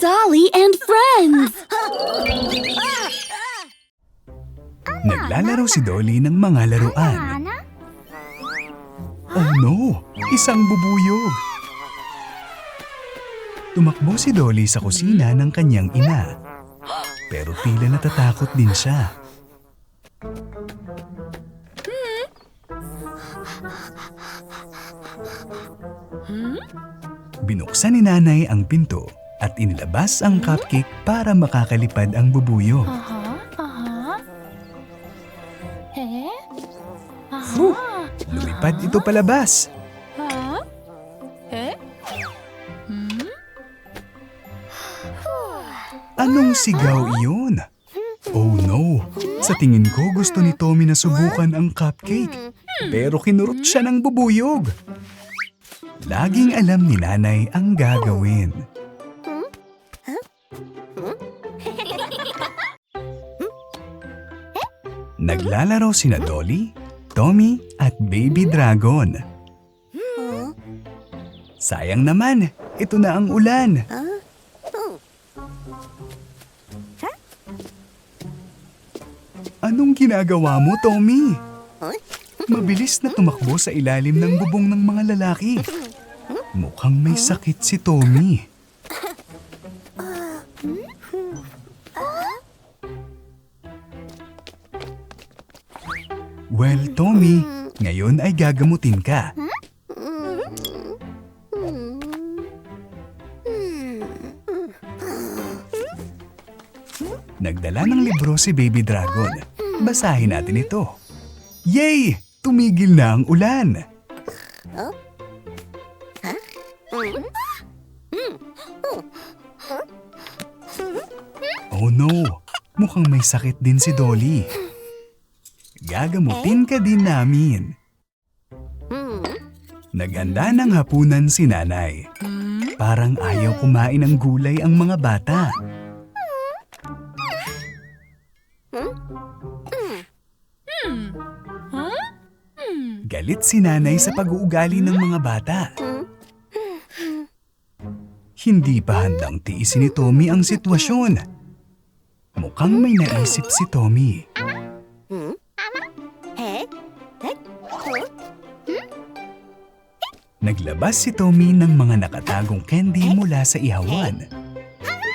Dolly and friends! Naglalaro si Dolly ng mga laruan. Oh no! Isang bubuyog! Tumakbo si Dolly sa kusina ng kanyang ina. Pero tila natatakot din siya. Binuksan ni nanay ang pinto at inilabas ang cupcake para makakalipad ang bubuyog. Uh-huh, uh-huh. Eh? Huh! Lumipad ito palabas. Huh? Eh? Hmm? Anong sigaw iyon? Oh no! Sa tingin ko gusto ni Tommy na subukan ang cupcake. Pero kinurot siya ng bubuyog. Laging alam ni nanay ang gagawin. Naglalaro sina Dolly, Tommy at Baby Dragon. Sayang naman, ito na ang ulan. Anong ginagawa mo, Tommy? Mabilis na tumakbo sa ilalim ng bubong ng mga lalaki. Mukhang may sakit si Tommy. Well, Tommy, ngayon ay gagamutin ka. Nagdala ng libro si Baby Dragon. Basahin natin ito. Yay! Tumigil na ang ulan. Sakit din si Dolly. Gagamutin ka din namin. Naganda ng hapunan si nanay. Parang ayaw kumain ng gulay ang mga bata. Galit si nanay sa pag-uugali ng mga bata. Hindi pa handang tiisin ni Tommy ang sitwasyon. Mukhang may naisip si Tommy. Naglabas si Tommy ng mga nakatagong candy mula sa ihawan.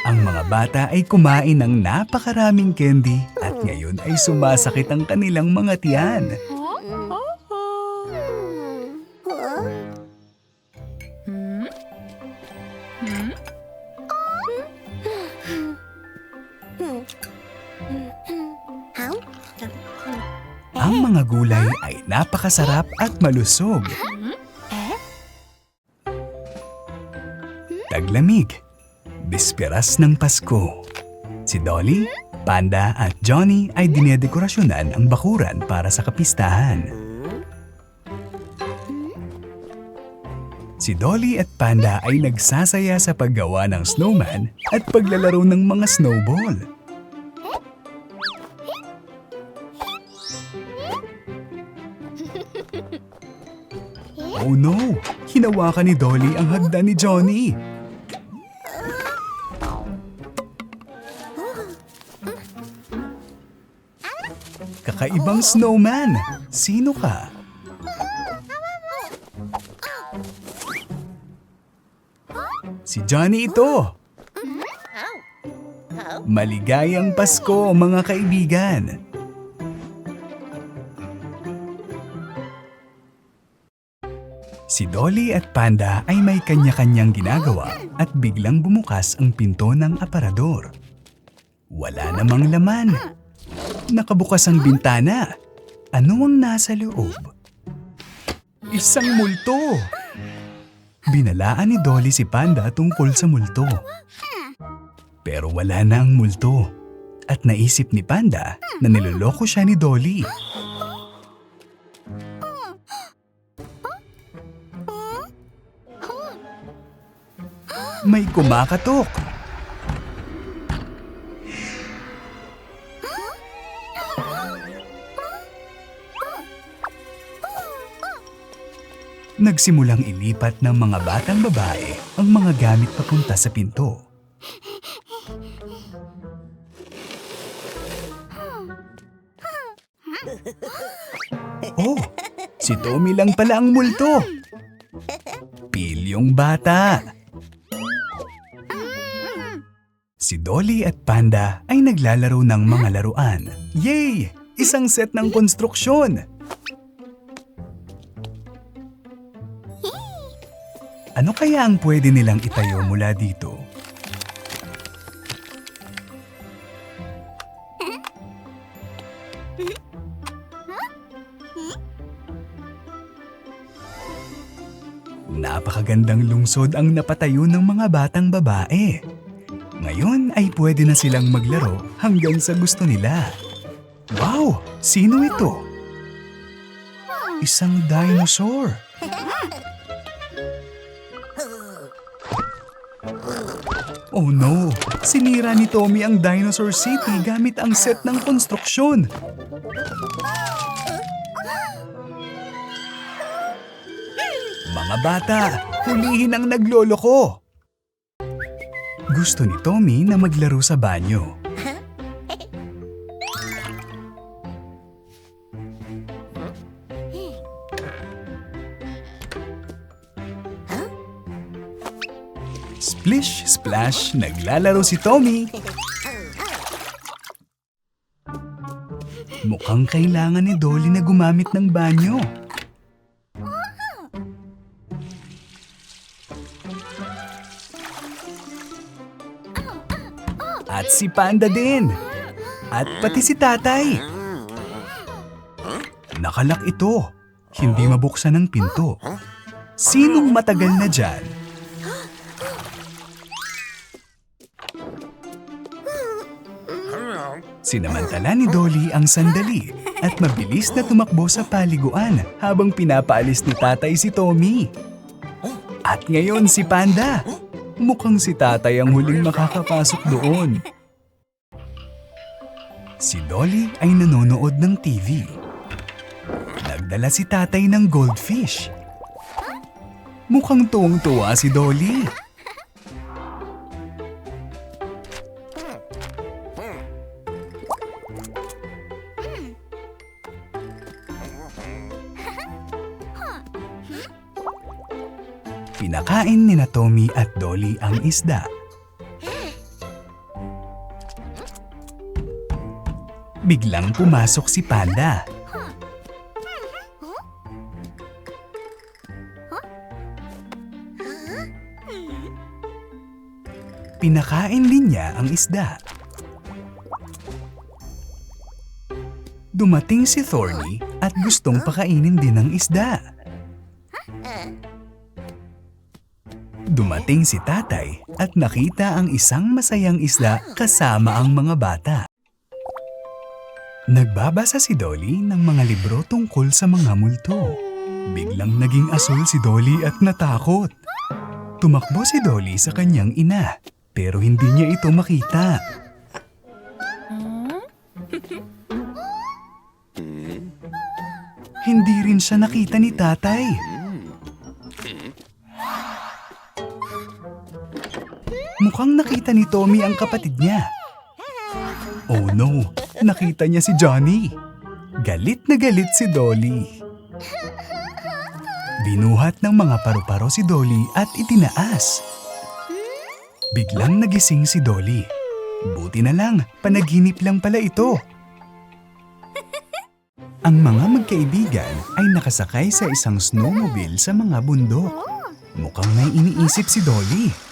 Ang mga bata ay kumain ng napakaraming candy at ngayon ay sumasakit ang kanilang mga tiyan. Napakasarap at malusog. Taglamig. Bisperas ng Pasko. Si Dolly, Panda at Johnny ay dinedekorasyonan ang bakuran para sa kapistahan. Si Dolly at Panda ay nagsasaya sa paggawa ng snowman at paglalaro ng mga snowball. Oh no! Hinawakan ni Dolly ang hagdan ni Johnny. Kakaibang snowman. Sino ka? Si Johnny ito. Maligayang Pasko, mga kaibigan. Si Dolly at Panda ay may kanya-kanyang ginagawa at biglang bumukas ang pinto ng aparador. Wala namang laman. Nakabukas ang bintana. Ano ang nasa loob? Isang multo! Binalaan ni Dolly si Panda tungkol sa multo. Pero wala na ang multo. At naisip ni Panda na niloloko siya ni Dolly. May kumakatok. Nagsimulang ilipat ng mga batang babae ang mga gamit papunta sa pinto. Oh, si Tommy lang pala ang multo. Pilyong bata. Si Dolly at Panda ay naglalaro ng mga laruan. Yay! Isang set ng konstruksyon! Ano kaya ang pwede nilang itayo mula dito? Napakagandang lungsod ang napatayo ng mga batang babae. Ngayon ay pwede na silang maglaro hanggang sa gusto nila. Wow! Sino ito? Isang dinosaur. Oh no! Sinira ni Tommy ang Dinosaur City gamit ang set ng konstruksyon. Mga bata, hulihin ang naglolo ko! Gusto ni Tommy na maglaro sa banyo. Splish, splash, naglalaro si Tommy. Mukhang kailangan ni Dolly na gumamit ng banyo. At si Panda din. At pati si Tatay. Nakalak ito. Hindi mabuksan ang pinto. Sinong matagal na dyan? Sinamantala ni Dolly ang sandali at mabilis na tumakbo sa paliguan habang pinapaalis ni tatay si Tommy. At ngayon si Panda. Mukhang si tatay ang huling makakapasok doon. Si Dolly ay nanonood ng TV. Nagdala si tatay ng goldfish. Mukhang tuwang-tuwa si Dolly. Pinakain ni Tommy at Dolly ang isda. Biglang pumasok si Panda. Pinakain din niya ang isda. Dumating si Thorny at gustong pakainin din ng isda. Dumating si tatay at nakita ang isang masayang isda kasama ang mga bata. Nagbabasa si Dolly ng mga libro tungkol sa mga multo. Biglang naging asul si Dolly at natakot. Tumakbo si Dolly sa kanyang ina, pero hindi niya ito makita. Hindi rin siya nakita ni tatay. Mukhang nakita ni Tommy ang kapatid niya. Oh no, nakita niya si Johnny. Galit na galit si Dolly. Binuhat ng mga paru-paro si Dolly at itinaas. Biglang nagising si Dolly. Buti na lang, panaginip lang pala ito. Ang mga magkaibigan ay nakasakay sa isang snowmobile sa mga bundok. Mukhang may iniisip si Dolly.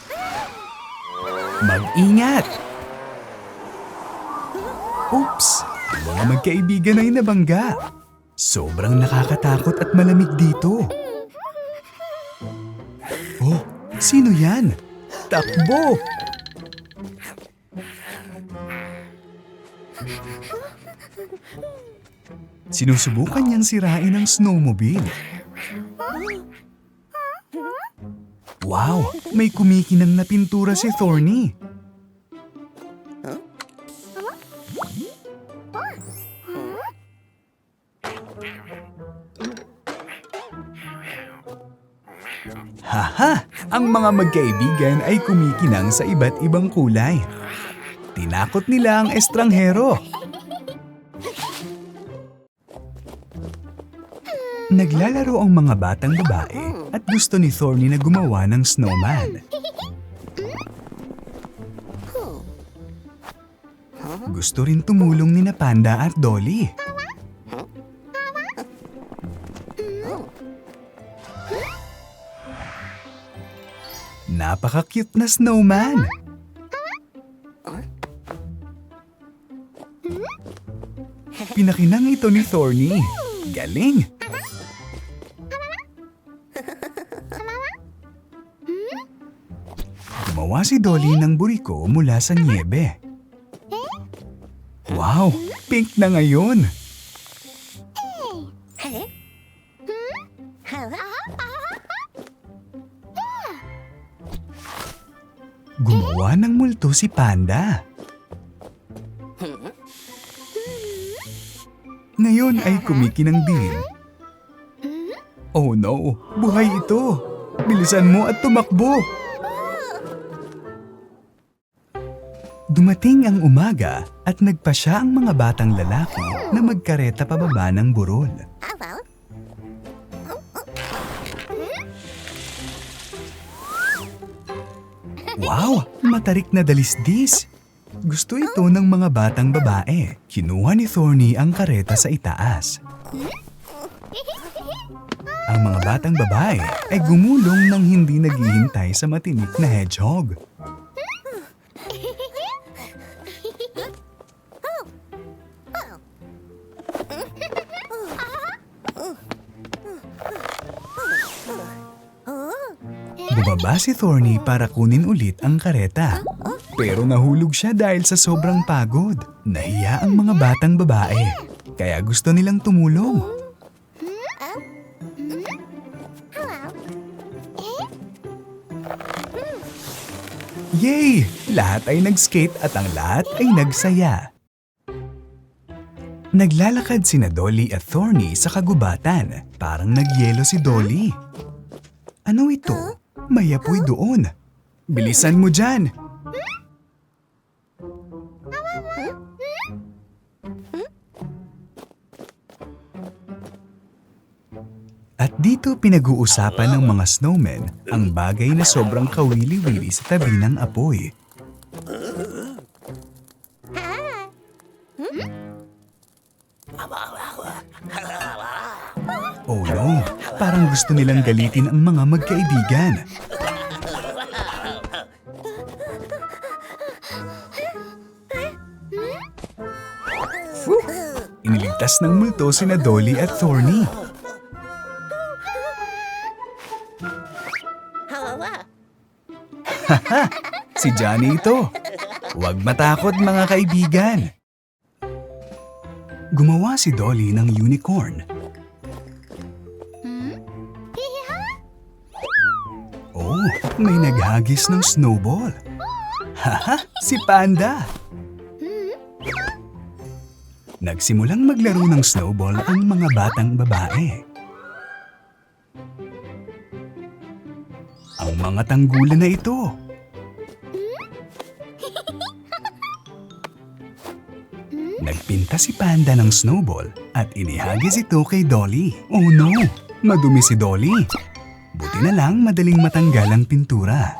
Mag-ingat! Oops! Ang mga magkaibigan ay nabangga. Sobrang nakakatakot at malamig dito. Oh, sino yan? Takbo! Sinusubukan niyang sirain ang snowmobile. Wow! May kumikinang na pintura si Thorny. Ang mga magkaibigan ay kumikinang sa iba't ibang kulay. Tinakot nila ang estranghero. Naglalaro ang mga batang babae gusto ni Thorny na gumawa ng snowman. Gusto rin tumulong ni na Panda at Dolly. Napaka-cute na snowman. Pinakinang ito ni Thorny. Galing! Gumawa si Dolly ng buriko mula sa niebe. Wow! Pink na ngayon! Gumawa ng multo si Panda. Ngayon ay kumikinang din. Oh no! Buhay ito! Bilisan mo at tumakbo! Dumating ang umaga at nagpa siya ang mga batang lalaki na magkareta pababa ng burol. Wow! Matarik na dalisdis! Gusto ito ng mga batang babae. Kinuha ni Thorny ang kareta sa itaas. Ang mga batang babae ay gumulong nang hindi naghihintay sa matinik na hedgehog. Bumaba si Thorny para kunin ulit ang kareta. Pero nahulog siya dahil sa sobrang pagod. Nahiya ang mga batang babae. Kaya gusto nilang tumulong. Yay! Lahat ay nag-skate at ang lahat ay nagsaya. Naglalakad sina Dolly at Thorny sa kagubatan. Parang nagyelo si Dolly. May apoy doon. Bilisan mo dyan! At dito pinag-uusapan ng mga snowmen ang bagay na sobrang kawili-wili sa tabi ng apoy. Oh no, parang gusto nilang galitin ang mga magkaibigan. Iniligtas ng multo sina Dolly at Thorny. Si Johnny ito. Huwag matakot mga kaibigan. Gumawa si Dolly ng unicorn. Oh, may naghagis ng snowball. Haha, si Panda. Nagsimulang maglaro ng snowball ang mga batang babae. Ang mga tanggulan na ito. Nagpinta si Panda ng snowball at inihagis ito kay Dolly. Oh no! Madumi si Dolly. Buti na lang madaling matanggal ang pintura.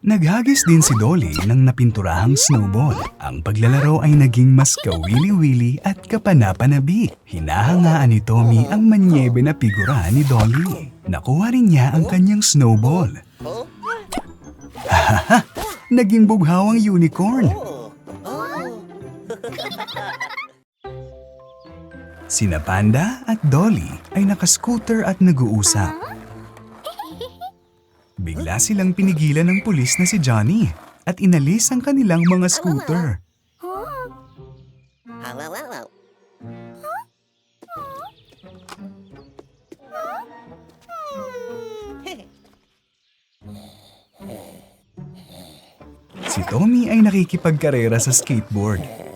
Naghagis din si Dolly ng napinturahang snowball. Ang paglalaro ay naging mas kawili-wili at kapanapanabi. Hinahangaan ni Tommy ang manyebe na figura ni Dolly. Nakuha rin niya ang kanyang snowball. Hahaha! Naging bughaw ang unicorn. Sina Panda at Dolly ay nakascooter at nag-uusap. Bigla silang pinigilan ng pulis na si Johnny at inalis ang kanilang mga scooter. Si Tommy ay nakikipagkarera sa skateboard.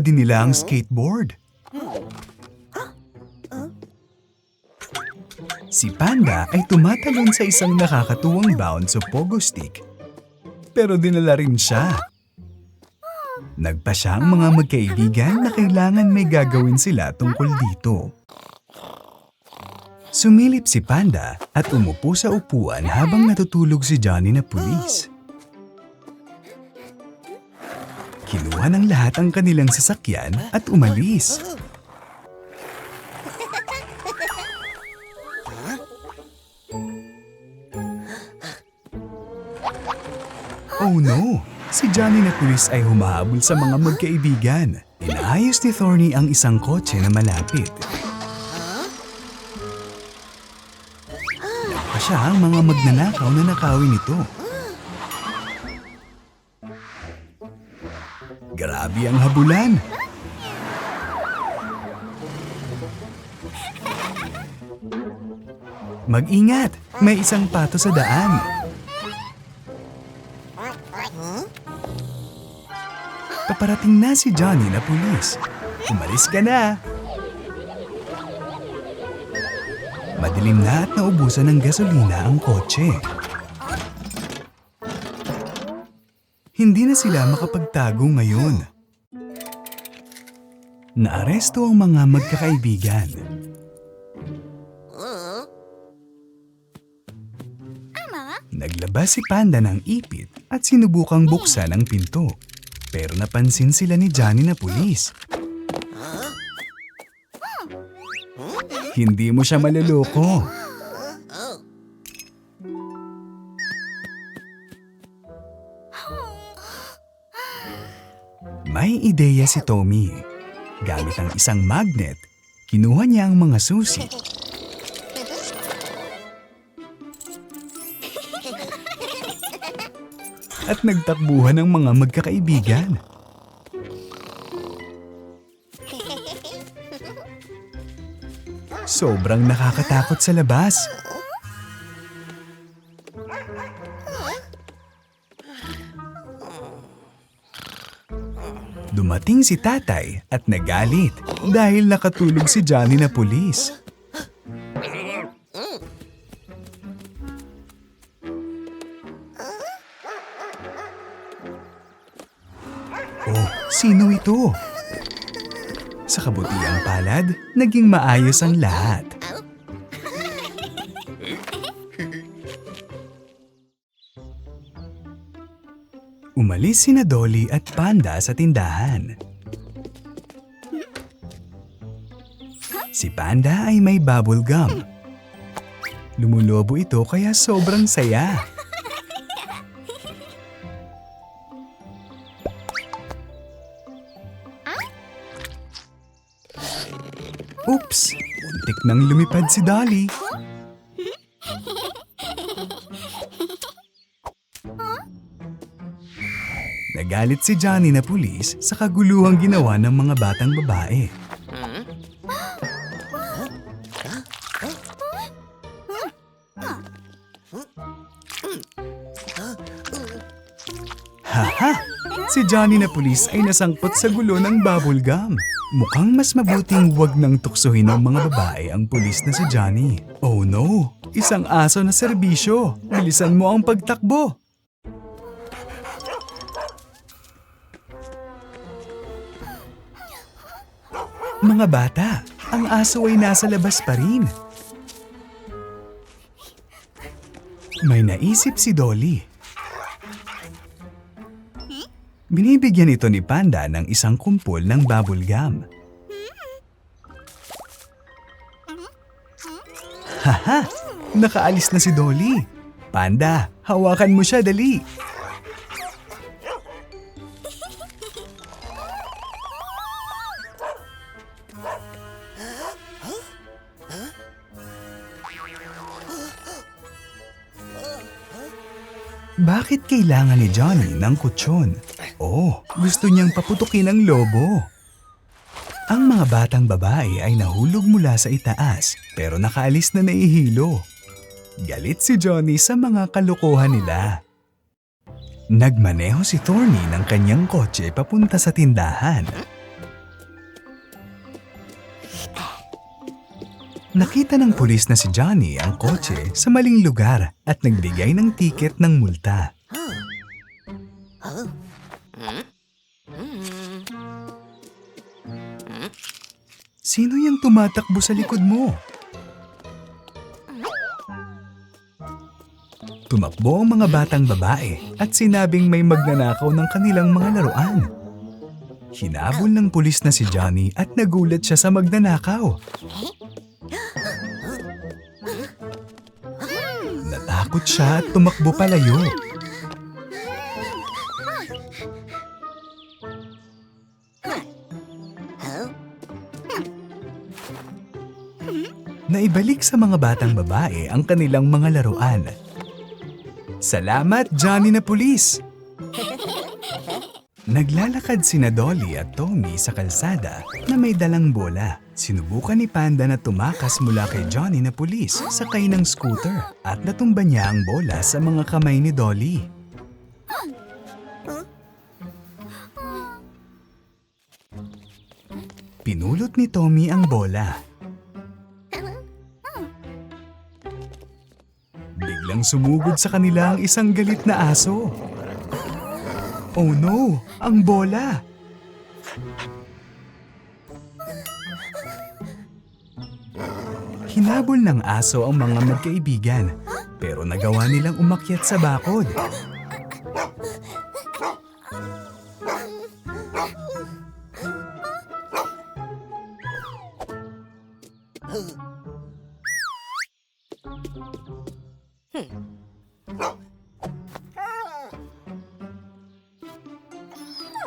Kinuha din nila ang skateboard. Si Panda ay tumatalon sa isang nakakatuwang bound sa pogo stick. Pero dinala rin siya. Nagpa siya ang mga magkaibigan na kailangan may gagawin sila tungkol dito. Sumilip si Panda at umupo sa upuan habang natutulog si Johnny na pulis. Kinuha ng lahat ang kanilang sasakyan at umalis. Oh no! Si Johnny na pulis ay humahabol sa mga magkaibigan. Inaayos ni Thorny ang isang kotse na malapit. Pa siya ang mga magnanakaw na nakawin nito. Grabe ang habulan. Mag-ingat! May isang pato sa daan. Paparating na si Johnny na pulis. Umalis ka na. Madilim na at naubusan ng gasolina ang kotse. Hindi na sila makapagtago ngayon. Naaresto ang mga magkakaibigan. Naglabas si Panda ng ipit at sinubukang buksan ang pinto. Pero napansin sila ni Johnny na pulis. Hindi mo siya maluloko. May ideya si Tommy. Gamit ang isang magnet, kinuha niya ang mga susi. At nagtakbuhan ng mga magkakaibigan. Sobrang nakakatakot sa labas. Dumating si tatay at nagalit dahil nakatulog si Johnny na pulis. Oh, sino ito? Sa kabutiang palad, naging maayos ang lahat. Umalis sina Dolly at Panda sa tindahan. Si Panda ay may bubble gum. Lumulobo ito kaya sobrang saya. Oops! Muntik nang lumipad si Dolly. Nagalit si Johnny na pulis sa kaguluhang ginawa ng mga batang babae. Haha! Si Johnny na pulis ay nasangkot sa gulo ng bubble gum. Mukhang mas mabuting wag nang tuksohin ng mga babae ang pulis na si Johnny. Oh no! Isang aso na serbisyo! Bilisan mo ang pagtakbo! Mga bata, ang aso ay nasa labas pa rin. May naisip si Dolly. Binibigyan ito ni Panda ng isang kumpol ng bubble gum. Haha! Nakaalis na si Dolly. Panda, hawakan mo siya dali. Bakit kailangan ni Johnny ng kutsyon? Oh, gusto niyang paputukin ang lobo. Ang mga batang babae ay nahulog mula sa itaas pero nakaalis na naihilo. Galit si Johnny sa mga kalokohan nila. Nagmaneho si Thorny ng kanyang kotse papunta sa tindahan. Nakita ng pulis na si Johnny ang kotse sa maling lugar at nagbigay ng tiket ng multa. Sino yung tumatakbo sa likod mo? Tumakbo ang mga batang babae at sinabing may magnanakaw ng kanilang mga laruan. Hinabol ng pulis na si Johnny at nagulat siya sa magnanakaw. Natakot siya at tumakbo palayo. Naibalik sa mga batang babae ang kanilang mga laruan. Salamat, Johnny na pulis! Naglalakad sina Dolly at Tommy sa kalsada na may dalang bola. Sinubukan ni Panda na tumakas mula kay Johnny na pulis sakay ng scooter at natumba niya ang bola sa mga kamay ni Dolly. Pinulot ni Tommy ang bola. Biglang sumugod sa kanila ang isang galit na aso. Oh no! Ang bola! Hinabol ng aso ang mga magkaibigan, pero nagawa nilang umakyat sa bakod.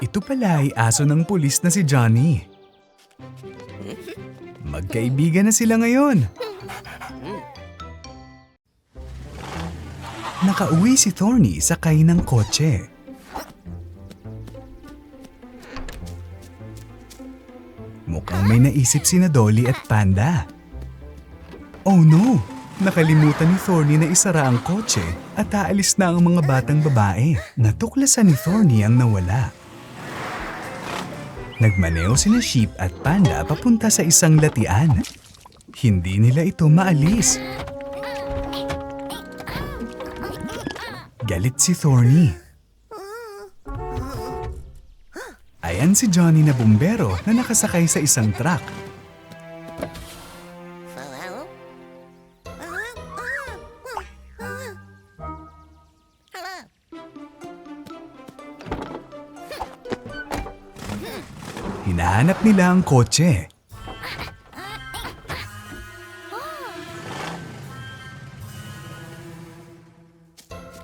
Ito pala ay aso ng pulis na si Johnny. Magkaibigan na sila ngayon. Nakauwi si Thorny sakay ng kotse. Mukhang may naisip si Dolly at Panda. Oh no! Nakalimutan ni Thorny na isara ang kotse at aalis na ang mga batang babae. Natuklasan ni Thorny ang nawala. Nagmaneo sina Sheep at Panda papunta sa isang latian. Hindi nila ito maalis. Galit si Thorny. Ayan si Johnny na bumbero na nakasakay sa isang truck. Hinahanap nila ang kotse.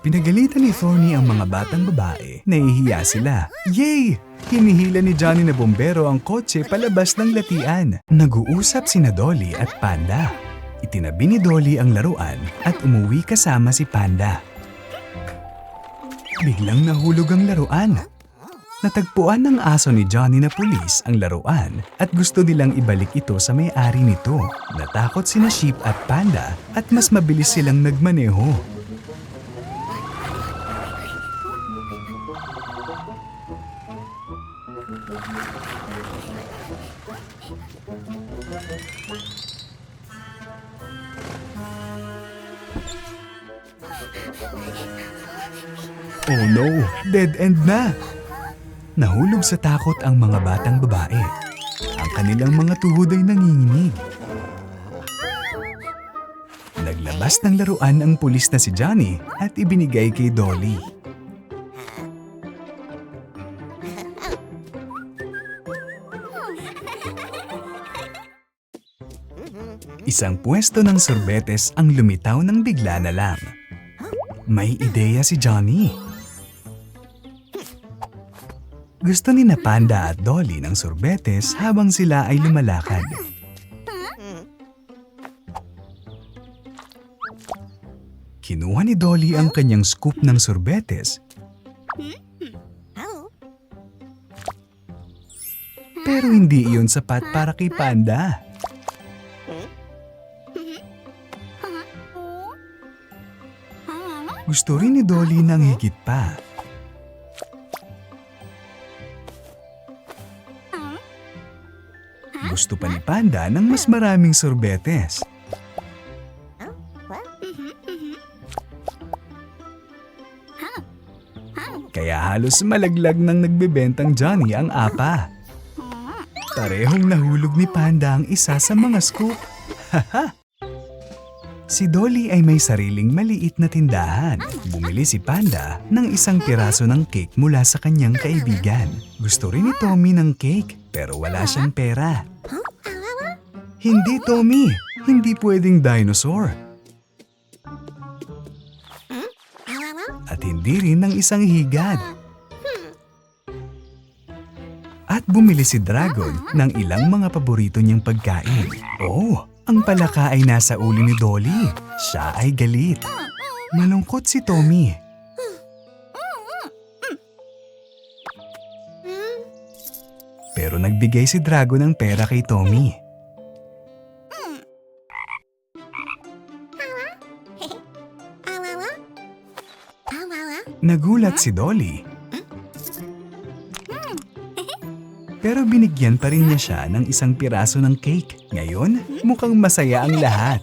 Pinagalitan ni Thorny ang mga batang babae. Nahihiya sila. Yay! Hinihila ni Johnny na bombero ang kotse palabas ng latian. Nag-uusap sina Dolly at Panda. Itinabi ni Dolly ang laruan at umuwi kasama si Panda. Biglang nahulog ang laruan. Natagpuan ng aso ni Johnny na pulis ang laruan at gusto nilang ibalik ito sa may-ari nito. Natakot sina Sheep at Panda at mas mabilis silang nagmaneho. Oh no, dead end na! Nahulog sa takot ang mga batang babae. Ang kanilang mga tuhod ay nanginginig. Naglabas ng laruan ang pulis na si Johnny at ibinigay kay Dolly. Isang pwesto ng sorbetes ang lumitaw ng bigla na lang. May ideya si Johnny. Gusto ni na Panda at Dolly ng sorbetes habang sila ay lumalakad. Kinuha ni Dolly ang kanyang scoop ng sorbetes pero hindi iyon sapat para kay Panda. Gusto rin ni Dolly ng higit pa. Gusto pa ni Panda ng mas maraming sorbetes. Kaya halos malaglag ng nagbebentang Johnny ang apa. Parehong nahulog ni Panda ang isa sa mga scoop. Si Dolly ay may sariling maliit na tindahan. Bumili si Panda ng isang piraso ng cake mula sa kanyang kaibigan. Gusto rin ni Tommy ng cake pero wala siyang pera. Hindi Tommy, hindi pwedeng dinosaur. At hindi rin ng isang higad. At bumili si Dragon ng ilang mga paborito niyang pagkain. Oh, ang palaka ay nasa uli ni Dolly. Siya ay galit. Malungkot si Tommy. Pero nagbigay si Dragon ng pera kay Tommy. Nagulat si Dolly. Pero binigyan pa rin niya siya ng isang piraso ng cake. Ngayon, mukhang masaya ang lahat.